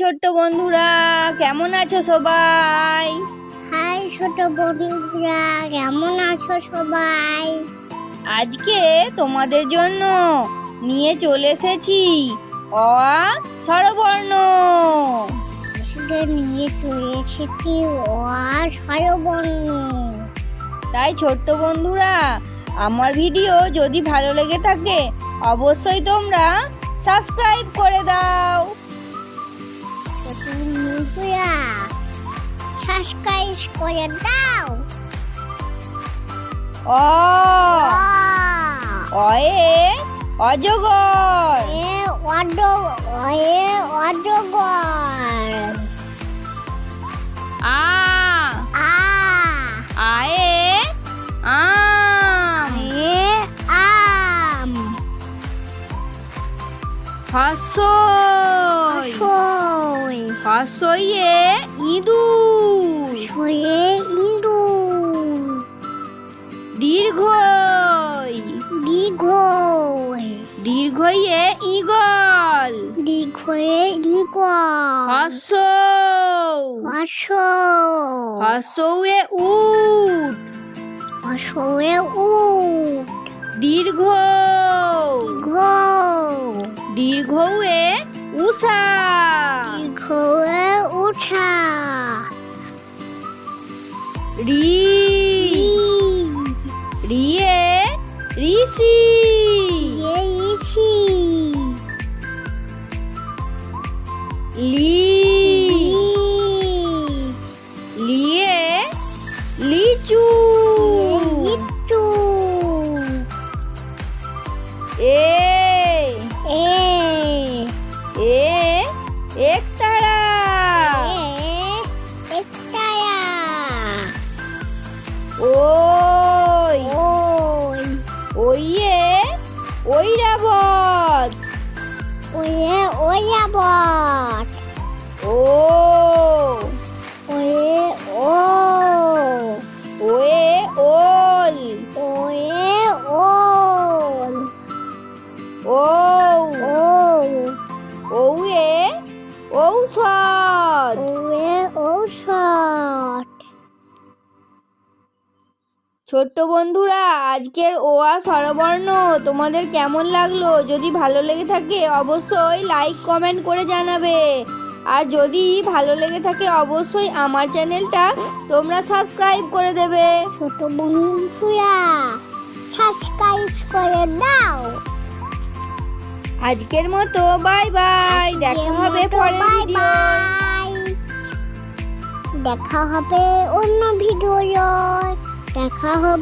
ছোট্ট বন্ধুরা কেমন আছো সবাই? হাই ছোট বন্ধুরা কেমন আছো সবাই? আজকে তোমাদের জন্য নিয়ে চলে এসেছি অ স্বরবর্ণ। আজকে নিয়ে চলে এসেছি ওয়ার স্বরবর্ণ। তাই ছোট্ট বন্ধুরা আমার ভিডিও যদি ভালো লেগে থাকে অবশ্যই তোমরা সাবস্ক্রাইব করে দাও। সাবস্ক্রাইব করে দাও অ আ, অয়ে অজগর এ অড এ অজগর হসই সই হসইয়ে ইঁদুর সয়ে ইঁদুর দীর্ঘই দীর্ঘই দীর্ঘইয়ে ইগল দীর্ঘয়ে ইগল হস হস হসৌয়ে উট হসয়ে উট দীর্ঘ ঘ দীর্ঘয়ে উষা দীর্ঘয়ে উঠা। রি। ই রিয়ে ঋষি। ঋষি। লি। ওইয়ে ঐরাবত ওয়ে ওয়াবট ও। ওয়ে ও। ওয়ে ওল। ওয়ে ওল। ও। ও ওয়ে ঔষধ। ওয়ে ঔষধ। ছোট্ট বন্ধুরা আজকের ওয়া স্বরবর্ণ তোমাদের কেমন লাগল? যদি ভালো লেগে থাকে অবশ্যই লাইক কমেন্ট করে জানাবে। আর যদি ভালো লেগে থাকে অবশ্যই আমার চ্যানেলটা তোমরা সাবস্ক্রাইব করে দেবে। ছোট বন্ধুরা সাবস্ক্রাইব করে দাও। আজকের মতো বাই বাই দেখা হবে পরের ভিডিও দেখা হবে অন্য ভিডিও দেখা হবে